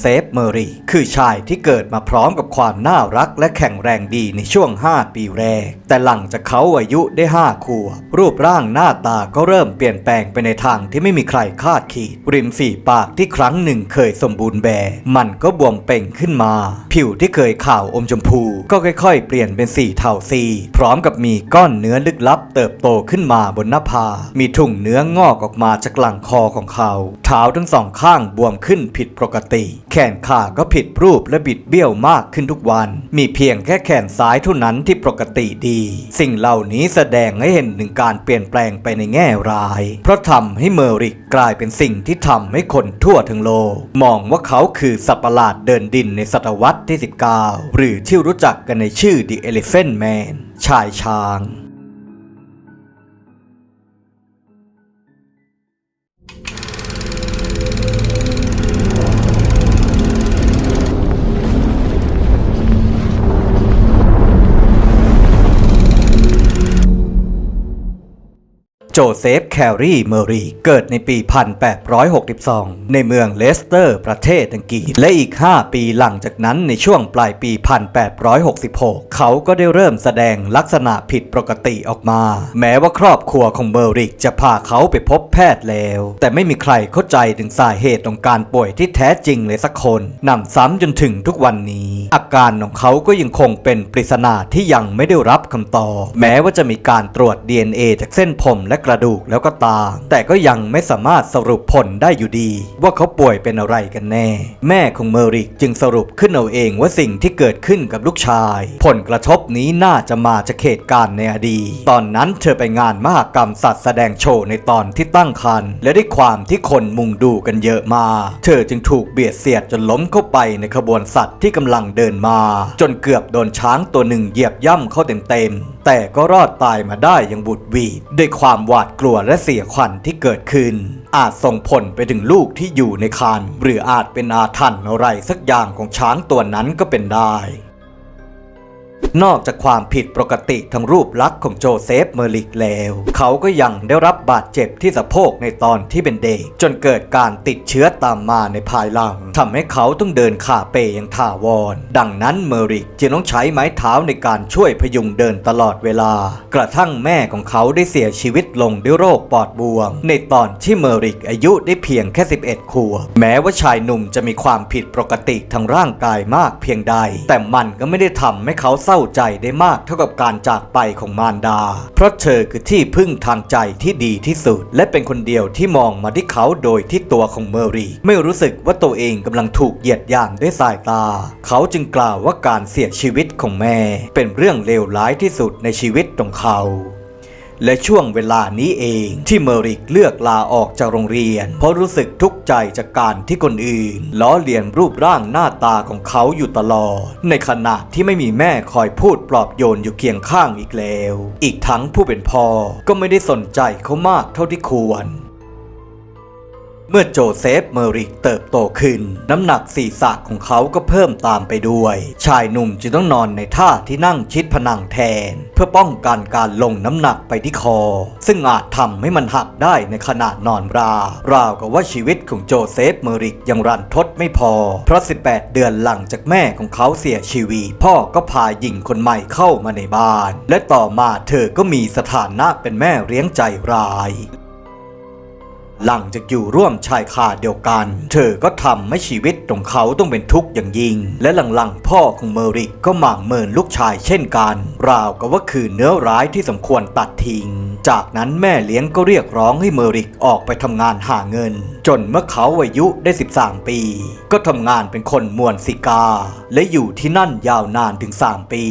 เซฟเมอรีคือชายที่เกิดมาพร้อมกับความน่ารักและแข็งแรงดีในช่วง 5 ปีแรก แต่หลังจากเขาอายุได้ 5 ขวบ รูปร่างหน้าตาก็เริ่มเปลี่ยนแปลงไปในทางที่ไม่มีใครคาดคิด ริมฝีปากที่ครั้งหนึ่งเคยสมบูรณ์แบบมันก็บวมเป่งขึ้นมา ผิวที่เคยขาวอมชมพู ก็ค่อยๆ เปลี่ยนเป็นสีเทาซีพร้อมกับมีก้อนเนื้อลึกลับ เติบโตขึ้นมาบนหน้าผากมีถุงเนื้องอกออกมาจากหลังคอของเขา เท้าทั้งสองข้างบวมขึ้นผิดปกติแขนขาก็ผิดรูปและบิดเบี้ยวมากขึ้นทุกวัน มีเพียงแค่แขนซ้ายเท่านั้นที่ปกติดี สิ่งเหล่านี้แสดงให้เห็นถึงการเปลี่ยนแปลงไปในแง่ร้าย เพราะทำให้เมอริกกลายเป็นสิ่งที่ทำให้คนทั่วทั้งโลก มองว่าเขาคือสัตว์ประหลาดเดินดินในศตวรรษที่ 19 หรือที่รู้จักกันในชื่อ The Elephant Man ชายช้าง จเซฟแคลรีเมอรีเกิดในปี 1862 ในเมืองเลสเตอร์ ประเทศอังกฤษ และอีก 5 ปีหลังจากนั้นในช่วงปลายปี 1866 เขาก็ได้เริ่มแสดงลักษณะผิดปกติออกมา แม้ว่าครอบครัวของเมอริกจะพาเขาไปพบแพทย์แล้ว แต่ไม่มีใครเข้าใจถึงสาเหตุของการป่วยที่แท้จริงเลยสักคนนำซ้ำจนถึงทุกวันนี้ อาการของเขาก็ยังคงเป็นปริศนาที่ยังไม่ได้รับคำตอบแม้ว่าจะมีการตรวจ DNA จากเส้นผมและกระดูกแล้วก็ตา แต่ก็ยังไม่สามารถสรุปผลได้อยู่ดี ว่าเขาป่วยเป็นอะไรกันแน่ แม่ของเมอริกจึงสรุปขึ้นเอาเองว่าสิ่งที่เกิดขึ้นกับลูกชาย ผลกระทบนี้น่าจะมาจากเหตุการณ์ในอดีตตอนนั้นเธอไปงานมหกรรมสัตว์แสดงโชว์ในตอนที่ตั้งครรภ์และด้วยความที่คนมุงดูกันเยอะมา เธอจึงถูกเบียดเสียดจนล้มเข้าไปในขบวนสัตว์ที่กำลังเดินมา จนเกือบโดนช้างตัวหนึ่งเหยียบย่ำเข้าเต็มๆแต่ก็รอดตายมาได้อย่างบุดวีดด้วยความหวาดกลัวและเสียขวัญที่เกิดขึ้น อาจส่งผลไปถึงลูกที่อยู่ในครรภ์หรืออาจเป็นอาถรรพ์อะไรสักอย่างของช้างตัวนั้นก็เป็นได้ นอกจากความผิดปกติทางรูปลักษณ์ของโจเซฟเมอริกแล้ว เขาก็ยังได้รับบาดเจ็บที่สะโพกในตอนที่เป็นเด็กจนเกิดการติดเชื้อตามมาในภายหลังทำให้เขาต้องเดินขาเปยอย่างถาวร ดังนั้นเมอริกจึงต้องใช้ไม้เท้าในการช่วยพยุงเดินตลอดเวลา กระทั่งแม่ของเขาได้เสียชีวิตลงด้วยโรคปอดบวม ในตอนที่เมอริกอายุได้เพียงแค่ 11 ขวบแม้ว่าชายหนุ่มจะมีความผิดปกติทางร่างกายมากเพียงใด แต่มันก็ไม่ได้ทำให้เขาร้าใจได้มากเท่ากับการจากไปของมารดา เพราะเธอคือที่พึ่งทางใจที่ดีที่สุด และเป็นคนเดียวที่มองมาที่เขาโดยที่ตัวของเมอรี่ ไม่รู้สึกว่าตัวเองกำลังถูกเหยียดหยามด้วยสายตา เขาจึงกล่าวว่าการเสียชีวิตของแม่ เป็นเรื่องเลวร้ายที่สุดในชีวิตของเขา และช่วงเวลานี้เองที่เมอริกเลือกลาออกจากโรงเรียน เพราะรู้สึกทุกข์ใจจากการที่คนอื่น ล้อเลียนรูปร่างหน้าตาของเขาอยู่ตลอด ในขณะที่ไม่มีแม่คอยพูดปลอบโยนอยู่เคียงข้างอีกแล้ว อีกทั้งผู้เป็นพ่อก็ไม่ได้สนใจเขามากเท่าที่ควร เมื่อโจเซฟเมอริกเติบโตขึ้น น้ำหนักศีรษะของเขาก็เพิ่มตามไปด้วย ชายหนุ่มจึงต้องนอนในท่าที่นั่งชิดผนังแทน เพื่อป้องกันการลงน้ำหนักไปที่คอ ซึ่งอาจทำให้มันหักได้ในขณะนอนรา ราวกับว่าชีวิตของโจเซฟเมอริกยังรันทดไม่พอ เพราะ 18 เดือนหลังจากแม่ของเขาเสียชีวิตพ่อก็พาหญิงคนใหม่เข้ามาในบ้าน และต่อมาเธอก็มีสถานะเป็นแม่เลี้ยงใจร้าย หลังจากอยู่ร่วมชายคาเดียวกัน เธอก็ทำให้ชีวิตของเขาต้องเป็นทุกข์อย่างยิ่ง และหลังๆ พ่อของเมอริกก็หมางเมินลูกชายเช่นกัน ราวกับว่าคือเนื้อร้ายที่สมควรตัดทิ้ง จากนั้นแม่เลี้ยงก็เรียกร้องให้เมอริกออกไปทำงานหาเงิน จนเมื่อเขาอายุได้ 13 ปี ก็ทำงานเป็นคนมวนสิกา และอยู่ที่นั่นยาวนานถึง 3 ปี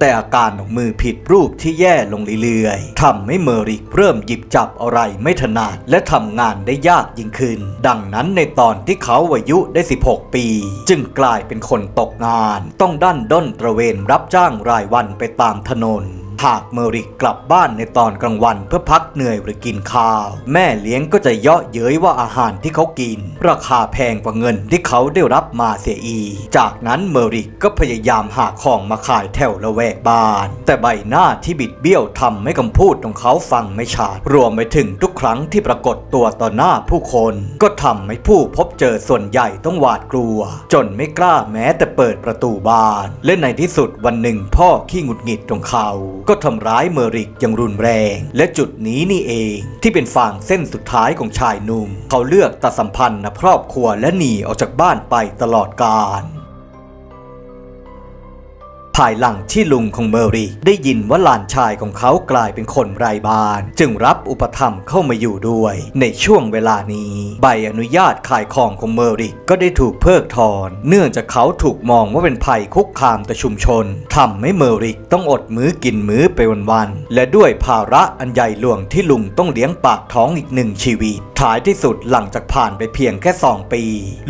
แต่อาการของมือผิดรูปที่แย่ลงเรื่อยๆทำให้เมอริกเริ่มหยิบจับอะไรไม่ถนัดและทำงานได้ยากยิ่งขึ้น ดังนั้นในตอนที่เขาอายุได้ 16 ปี จึงกลายเป็นคนตกงาน ต้องดันด้นตระเวนรับจ้างรายวันไปตามถนน หากเมอริกกลับบ้านในตอนกลางวันเพื่อพักเหนื่อยหรือกินข้าว แม่เลี้ยงก็จะเยาะเย้ยว่าอาหารที่เขากิน ราคาแพงกว่าเงินที่เขาได้รับมาเสียอีจากนั้นเมอริกก็พยายามหาของมาขายแถวละแวกบ้าน แต่ใบหน้าที่บิดเบี้ยวทำให้คำพูดของเขาฟังไม่ชัดรวมไปถึงทุกครั้งที่ปรากฏตัวต่อหน้าผู้คน ก็ทำให้ผู้พบเจอส่วนใหญ่ต้องหวาดกลัว จนไม่กล้าแม้แต่ เปิดประตูบาน และในที่สุดวันหนึ่งพ่อขี้หงุดหงิดของเขา ก็ทำร้ายเมอริกอย่างรุนแรง และจุดนี้นี่เอง ที่เป็นฝั่งเส้นสุดท้ายของชายหนุ่ม เขาเลือกตัดสัมพันธ์นครอบครัวและหนีออกจากบ้านไปตลอดกาล ภายหลังที่ลุงของเมอริกได้ยินว่าหลานชายของเขากลายเป็นคนไร้บ้าน จึงรับอุปถัมภ์เข้ามาอยู่ด้วย ในช่วงเวลานี้ ใบอนุญาตขายของของเมอริกก็ได้ถูกเพิกถอน เนื่องจากเขาถูกมองว่าเป็นภัยคุกคามต่อชุมชนทำให้เมอริกต้องอดมื้อกินมื้อไปวันๆและด้วยภาระอันใหญ่หลวงที่ลุงต้องเลี้ยงปากท้องอีกหนึ่งชีวิตท้ายที่สุดหลังจากผ่านไปเพียงแค่ 2 ปี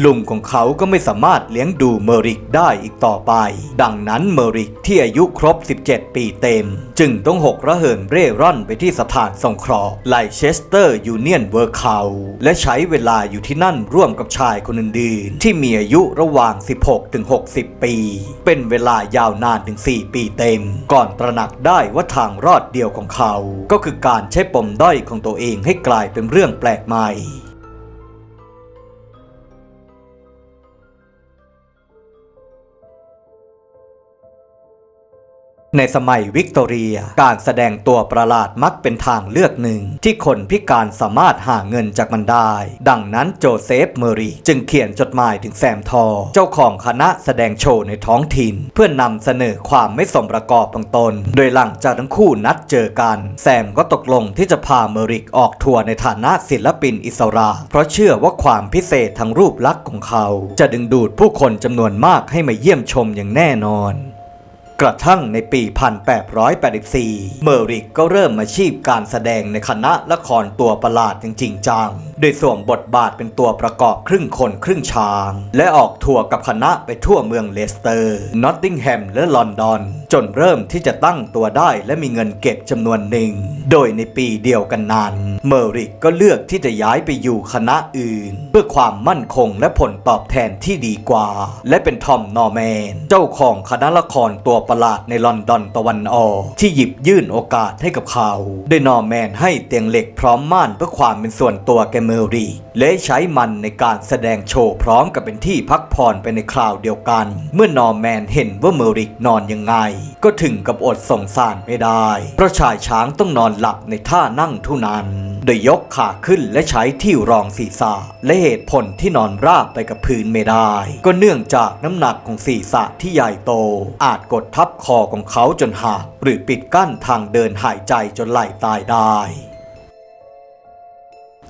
ลุงของเขาก็ไม่สามารถเลี้ยงดูเมอริกได้อีกต่อไป ดังนั้นเมอริกที่อายุครบ 17 ปีเต็ม จึงต้องหกระเหินเร่ร่อนไปที่สถานสงเคราะห์ไลเชสเตอร์ยูเนียนเวิร์คเฮาและใช้เวลาอยู่ที่นั่นร่วมกับชายคนอื่นๆ ที่มีอายุระหว่าง 16 ถึง 60 ปี เป็นเวลายาวนานถึง 4 ปีเต็ม ก่อนตระหนักได้ว่าทางรอดเดียวของเขา ก็คือการใช้ปมด้อยของตัวเองให้กลายเป็นเรื่องแปลกใหม่ ในสมัยวิกตอเรีย การแสดงตัวประหลาดมักเป็นทางเลือกหนึ่ง ที่คนพิการสามารถหาเงินจากมันได้ ดังนั้นโจเซฟเมอรีจึงเขียนจดหมายถึงแซมทอร์เจ้าของคณะแสดงโชว์ในท้องถิ่น เพื่อนำเสนอความไม่สมประกอบของตน โดยหลังจากทั้งคู่นัดเจอกัน แซมก็ตกลงที่จะพาเมอริกออกทัวร์ในฐานะศิลปินอิสระ เพราะเชื่อว่าความพิเศษทางรูปลักษณ์ของเขา จะดึงดูดผู้คนจำนวนมากให้มาเยี่ยมชมอย่างแน่นอน กระทั่งในปี 1884 เมอริกก็เริ่มอาชีพการแสดงในคณะละครตัวประหลาดจริงๆจัง โดยสวมบทบาทเป็นตัวประกอบครึ่งคนครึ่งช้าง และออกทัวร์กับคณะไปทั่วเมืองเลสเตอร์ นอตติงแฮม และลอนดอน จนเริ่มที่จะตั้งตัวได้และมีเงินเก็บจำนวนหนึ่ง โดยในปีเดียวกันนั้น เมอริกก็เลือกที่จะย้ายไปอยู่คณะอื่น เพื่อความมั่นคงและผลตอบแทนที่ดีกว่า และเป็นทอมนอร์แมน เจ้าของคณะละครตัวประหลาดในลอนดอนตะวันออก ที่หยิบยื่นโอกาสให้กับเขาโดยนอร์แมนให้เตียงเหล็กพร้อมม่านเพื่อความเป็นส่วนตัวแกเมอรีและใช้มันในการแสดงโชว์พร้อมกับเป็นที่พักผ่อนไปในคราวเดียวกัน เมื่อนอร์แมนเห็นว่าเมอริกนอนยังไง ก็ถึงกับอดสงสารไม่ได้เพราะชายช้างต้องนอนหลับในท่านั่งเท่านั้น โดยยกขาขึ้นและใช้ที่รองศีรษะ และเหตุผลที่นอนราบไปกับพื้นไม่ได้ ก็เนื่องจากน้ำหนักของศีรษะที่ใหญ่โต อาจกดทับคอของเขาจนหักหรือปิดกั้นทางเดินหายใจจนไหลตายได้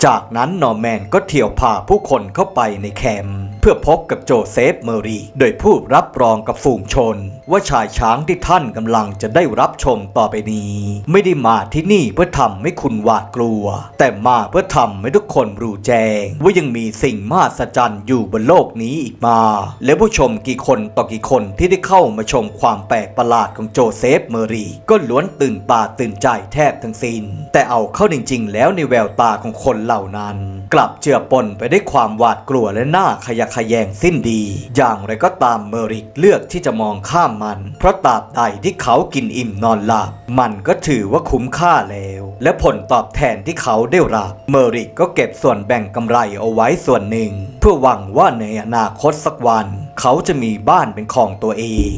จากนั้นนอร์แมนก็เที่ยวพาผู้คนเข้าไปในแคมป์เพื่อพบกับโจเซฟเมอรีโดยพูดรับรองกับฝูงชน ว่าชายช้างที่ท่านกำลังจะได้รับชมต่อไปนี้ ไม่ได้มาที่นี่เพื่อทำให้คุณหวาดกลัว แต่มาเพื่อทำให้ทุกคนรู้แจ้ง ว่ายังมีสิ่งมหัศจรรย์อยู่บนโลกนี้อีกมา และผู้ชมกี่คนต่อกี่คนที่ได้เข้ามาชมความแปลกประหลาดของโจเซฟเมอรีก็ล้วนตื่นตาตื่นใจแทบทั้งสิ้นแต่เอาเข้าจริง ๆ แล้วในแววตาของคนเหล่านั้น กลับเจือปนไปได้วยความหวาดกลัวและหน้าขยะแขยงสิ้นดี อย่างไรก็ตามเมอริกเลือกที่จะมองข้ามมัน เพราะตราบใดที่เขากินอิ่มนอนหลับ มันก็ถือว่าคุ้มค่าแล้ว และผลตอบแทนที่เขาได้รับ เมอริกก็เก็บส่วนแบ่งกำไรเอาไว้ส่วนหนึ่ง เพื่อหวังว่าในอนาคตสักวัน เขาจะมีบ้านเป็นของตัวเอง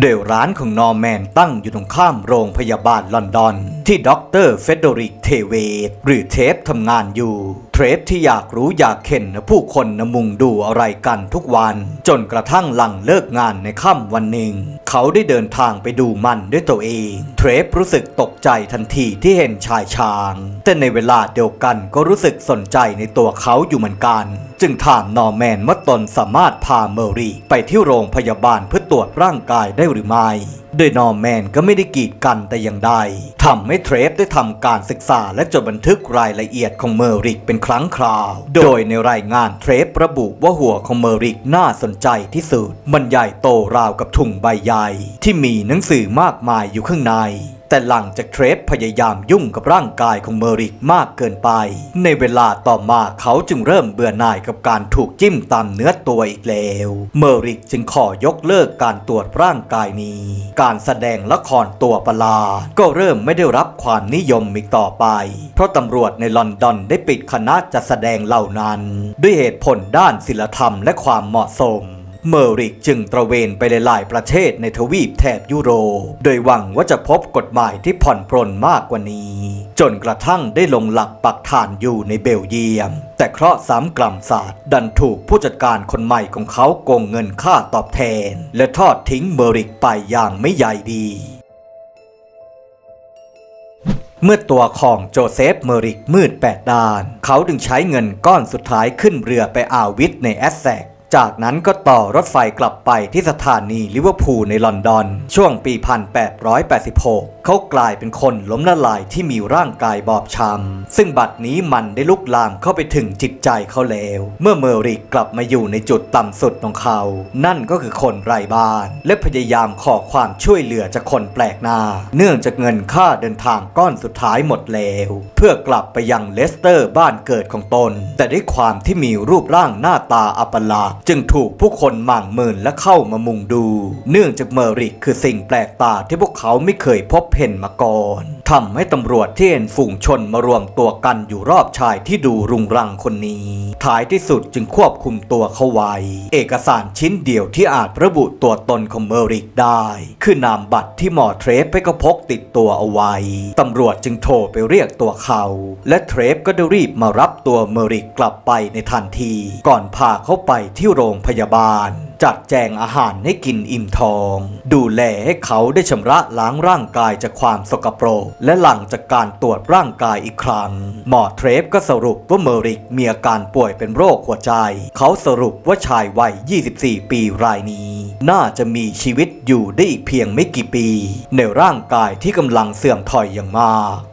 เดยร้านของนอร์แมนตั้งอยู่ตรงข้ามโรงพยาบาลลอนดอน ที่ด็อกเตอร์เฟเดริกเทเวตหรือเทปทำงานอยู่ เทปที่อยากรู้อยากเห็นผู้คนนมุงดูอะไรกันทุกวัน จนกระทั่งหลังเลิกงานในค่ำวันหนึ่ง เขาได้เดินทางไปดูมันด้วยตัวเอง เทรปรู้สึกตกใจทันทีที่เห็นชายช้าง แต่ในเวลาเดียวกันก็รู้สึกสนใจในตัวเขาอยู่เหมือนกัน จึงถามนอร์แมนว่าตนสามารถพาเมอรี่ไปที่โรงพยาบาลเพื่อตรวจร่างกายได้หรือไม่โดยนอร์แมนก็ไม่ได้กีดกันแต่อย่างใดทำให้เทรฟได้ทำการศึกษาและจดบันทึกรายละเอียดของเมอริกเป็นครั้งคราว โดยในรายงานเทรฟระบุว่าหัวของเมอริกน่าสนใจที่สุดมันใหญ่โตราวกับถุงใบใหญ่ ที่มีหนังสือมากมายอยู่ข้างใน แต่หลังจากเทรฟพยายามยุ่งกับร่างกายของเมอริกมากเกินไป ในเวลาต่อมาเขาจึงเริ่มเบื่อหน่ายกับการถูกจิ้มตามเนื้อตัวอีกแล้ว เมอริกจึงขอยกเลิกการตรวจร่างกายนี้ การแสดงละครตัวประหลาดก็เริ่มไม่ได้รับความนิยมอีกต่อไป เพราะตำรวจในลอนดอนได้ปิดคณะจัดแสดงเหล่านั้น ด้วยเหตุผลด้านศิลธรรมและความเหมาะสม เมอริกจึงตระเวนไปหลายๆประเทศในทวีปแถบยุโรป โดยหวังว่าจะพบกฎหมายที่ผ่อนปรนมากกว่านี้ จนกระทั่งได้ลงหลักปักฐานอยู่ในเบลเยียม แต่เคราะห์ซ้ำกล่ำศาสตร์ดันถูกผู้จัดการคนใหม่ของเขาโกงเงินค่าตอบแทน และทอดทิ้งเมอริกไปอย่างไม่ใยดีเมื่อตัวของโจเซฟเมอริกมืดแปดด้าน เขาดึงใช้เงินก้อนสุดท้ายขึ้นเรือไปอาวิทในแอสแซก จากนั้นก็ต่อรถไฟกลับไปที่สถานีลิเวอร์พูลในลอนดอน ช่วงปี 1886 เขากลายเป็นคนล้มละลายที่มีร่างกายบอบช้ำซึ่งบัดนี้มันได้ลุกลามเข้าไปถึงจิตใจเขาแล้ว เมื่อเมอริกกลับมาอยู่ในจุดต่ำสุดของเขา นั่นก็คือคนไร้บ้าน และพยายามขอความช่วยเหลือจากคนแปลกหน้า เนื่องจากเงินค่าเดินทางก้อนสุดท้ายหมดแล้ว เพื่อกลับไปยังเลสเตอร์บ้านเกิดของตน แต่ด้วยความที่มีรูปร่างหน้าตาอัปลาดจึงถูกผู้คนหมั่งเมินและเข้ามามุงดู เนื่องจากเมอริกคือสิ่งแปลกตาที่พวกเขาไม่เคยพบเห็นมาก่อน ทำให้ตำรวจที่เห็นฝูงชนมารวมตัวกันอยู่รอบชายที่ดูรุงรังคนนี้ ท้ายที่สุดจึงควบคุมตัวเขาไว้ เอกสารชิ้นเดียวที่อาจระบุตัวตนของเมอริกได้ คือนามบัตรที่หมอเทรฟให้เขาพกติดตัวเอาไว้ ตำรวจจึงโทรไปเรียกตัวเขา และเทรฟก็ได้รีบมารับตัวเมอริกกลับไปในทันที ก่อนพาเขาไปที่โรงพยาบาล จัดแจงอาหารให้กินอิ่มท้อง ดูแลให้เขาได้ชำระล้างร่างกายจากความสกปรก และหลังจากการตรวจร่างกายอีกครั้ง หมอเทรฟก็สรุปว่าเมอริกมีอาการป่วยเป็นโรคหัวใจ เขาสรุปว่าชายวัย 24 ปีรายนี้ น่าจะมีชีวิตอยู่ได้อีกเพียงไม่กี่ปี ในร่างกายที่กำลังเสื่อมถอยอย่างมาก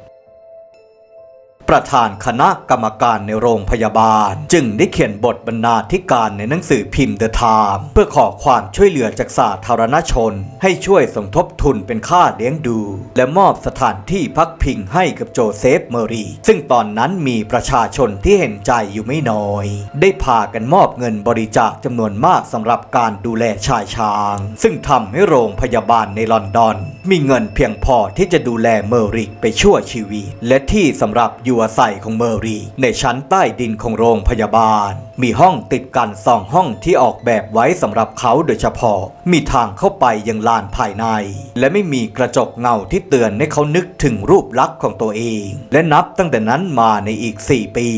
ประธานคณะกรรมการในโรงพยาบาล จึงได้เขียนบทบรรณาธิการในหนังสือพิมพ์เดอะไทม์เพื่อขอความช่วยเหลือจากสาธารณชน ให้ช่วยสมทบทุนเป็นค่าเลี้ยงดู และมอบสถานที่พักพิงให้กับโจเซฟเมอรี ซึ่งตอนนั้นมีประชาชนที่เห็นใจอยู่ไม่น้อย ได้พากันมอบเงินบริจาคจำนวนมากสำหรับการดูแลชายช้าง ซึ่งทำให้โรงพยาบาลในลอนดอน มีเงินเพียงพอที่จะดูแลเมอริกไปชั่วชีวิต และที่สำหรับอยู่อาศัยของเมอรีในชั้นใต้ดินของโรงพยาบาล มีห้องติดกันสองห้องที่ออกแบบไว้สำหรับเขาโดยเฉพาะ มีทางเข้าไปยังลานภายใน และไม่มีกระจกเงาที่เตือนให้เขานึกถึงรูปลักษณ์ของตัวเอง และนับตั้งแต่นั้นมาในอีก 4 ปี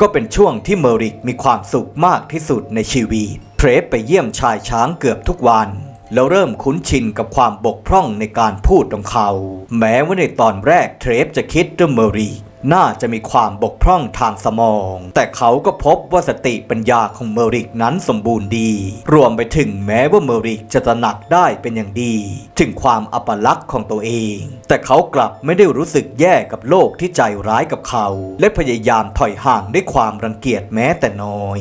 ก็เป็นช่วงที่เมอริกมีความสุขมากที่สุดในชีวิตเทรฟไปเยี่ยมชายช้างเกือบทุกวันแล้วเริ่มคุ้นชินกับความบกพร่องในการพูดของเขา แม้ว่าในตอนแรกเทรฟจะคิดว่าเมอรี น่าจะมีความบกพร่องทางสมอง แต่เขาก็พบว่าสติปัญญาของเมอริกนั้นสมบูรณ์ดี รวมไปถึงแม้ว่าเมอริกจะตระหนักได้เป็นอย่างดี ถึงความอัปลักษณ์ของตัวเอง แต่เขากลับไม่ได้รู้สึกแย่กับโลกที่ใจร้ายกับเขา และพยายามถอยห่างด้วยความรังเกียจแม้แต่น้อย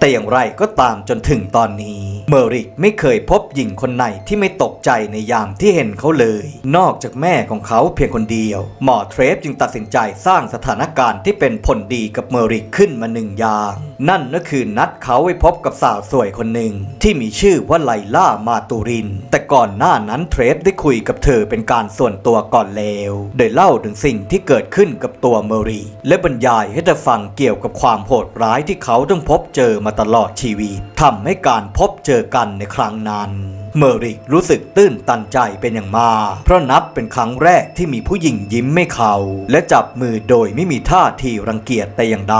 แต่อย่างไรก็ตามจนถึงตอนนี้ เมอริกไม่เคยพบหญิงคนไหนที่ไม่ตกใจในยามที่เห็นเขาเลย นอกจากแม่ของเขาเพียงคนเดียว หมอเทรฟจึงตัดสินใจสร้างสถานการณ์ที่เป็นผลดีกับเมอริกขึ้นมาหนึ่งอย่างนั่นก็คือนัดเขาไว้พบกับสาวสวยคนหนึ่ง ที่มีชื่อว่าไลล่ามาตูริน แต่ก่อนหน้านั้นเทรฟได้คุยกับเธอเป็นการส่วนตัวก่อนแล้วโดยเล่าถึงสิ่งที่เกิดขึ้นกับตัวเมอริกและบรรยายให้เธอฟังเกี่ยวกับความโหดร้ายที่เขาต้องพบเจอมาตลอดชีวิตทำให้การพบเจอกันในครั้งนั้น เมอริกรู้สึกตื้นตันใจเป็นอย่างมากเพราะนับเป็นครั้งแรกที่มีผู้หญิงยิ้มไม่เขา และจับมือโดยไม่มีท่าทีรังเกียจแต่อย่างใด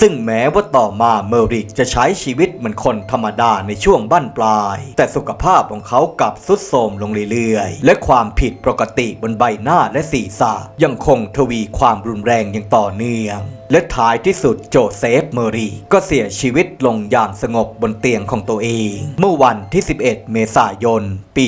ซึ่งแม้ว่าต่อมาเมอริกจะใช้ชีวิตเหมือนคนธรรมดาในช่วงบั้นปลาย แต่สุขภาพของเขากลับทรุดโทรมลงเรื่อยๆ และความผิดปกติบนใบหน้าและศีรษะยังคงทวีความรุนแรงอย่างต่อเนื่องและท้ายที่สุดโจเซฟเมอรีก็เสียชีวิตลงอย่างสงบบนเตียงของตัวเอง เมื่อวันที่ 11 เมษายน ปี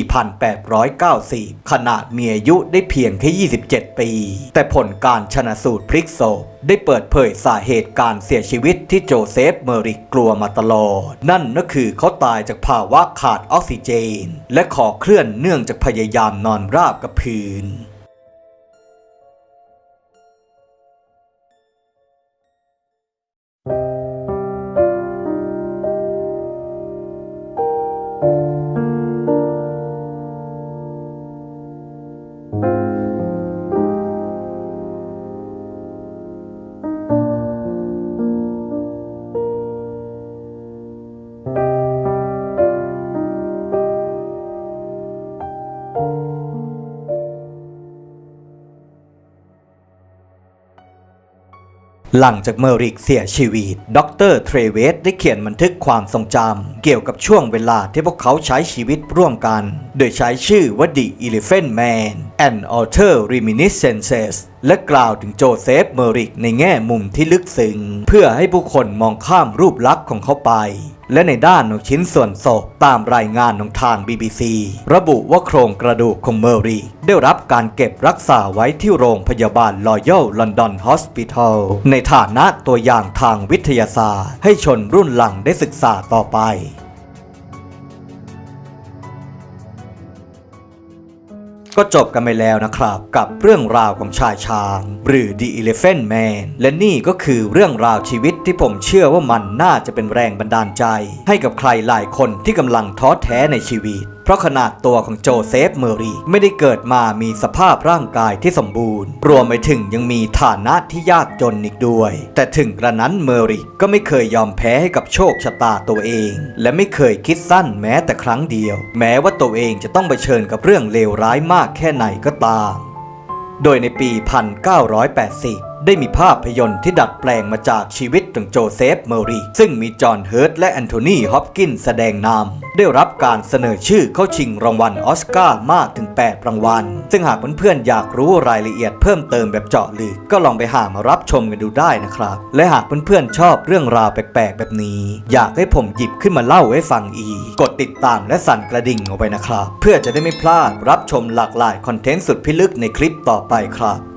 1890 ขณะมีอายุได้เพียงแค่ 27 ปี แต่ผลการชนะสูตรพลิกศพได้เปิดเผยสาเหตุการเสียชีวิตที่โจเซฟเมอริกกลัวมาตลอด นั่นก็คือเขาตายจากภาวะขาดออกซิเจน และขอเคลื่อนเนื่องจากพยายามนอนราบกับพื้น หลังจากเมอริกเสียชีวิต ดรเทรเวสได้เขียนบันทึกความทรงจำ เกี่ยวกับช่วงเวลาที่พวกเขาใช้ชีวิตร่วมกัน โดยใช้ชื่อว่า The Elephant Man and Alter Reminiscences และกล่าวถึงโจเซฟเมอริกในแง่มุมที่ลึกซึ้งเพื่อให้ผู้คนมองข้ามรูปลักษณ์ของเขาไป และในด้านของชิ้นส่วนศพตามรายงานของทาง BBC ระบุว่าโครงกระดูกของเมอรีได้รับการเก็บรักษาไว้ที่โรงพยาบาล Royal London Hospital ในฐานะตัวอย่างทางวิทยาศาสตร์ ให้ชนรุ่นหลังได้ศึกษาต่อไป ก็จบกันไปแล้วนะครับ กับเรื่องราวของชายช้าง หรือ The Elephant Man และนี่ก็คือเรื่องราวชีวิตที่ผมเชื่อว่ามันน่าจะเป็นแรงบันดาลใจ ให้กับใครหลายคนที่กำลังท้อแท้ในชีวิต เพราะขนาดตัวของโจเซฟเมอรีไม่ได้เกิดมามีสภาพร่างกายที่สมบูรณ์ รวมไปถึงยังมีฐานะที่ยากจนอีกด้วย แต่ถึงกระนั้นเมอรีก็ไม่เคยยอมแพ้ให้กับโชคชะตาตัวเอง และไม่เคยคิดสั้นแม้แต่ครั้งเดียว แม้ว่าตัวเองจะต้องเผชิญกับเรื่องเลวร้ายมากแค่ไหนก็ตาม โดยในปี 1980 ได้มีภาพยนตร์ที่ดัดแปลงมาจากชีวิตของโจเซฟเมอรีซึ่งมีจอห์นเฮิร์ตและแอนโทนีฮอปกินแสดงนำได้รับการเสนอชื่อเข้าชิงรางวัลออสการ์มากถึง 8 รางวัล ซึ่งหากเพื่อนๆอยากรู้รายละเอียดเพิ่มเติมแบบเจาะลึกก็ลองไปหามารับชมกันดูได้นะครับ และหากเพื่อนๆชอบเรื่องราวแปลกๆ แบบนี้ อยากให้ผมหยิบขึ้นมาเล่าให้ฟังอีก กดติดตามและสั่นกระดิ่งเอาไว้นะครับ เพื่อจะได้ไม่พลาดรับชมหลากหลายคอนเทนต์สุดพิลึกในคลิปต่อไปครับ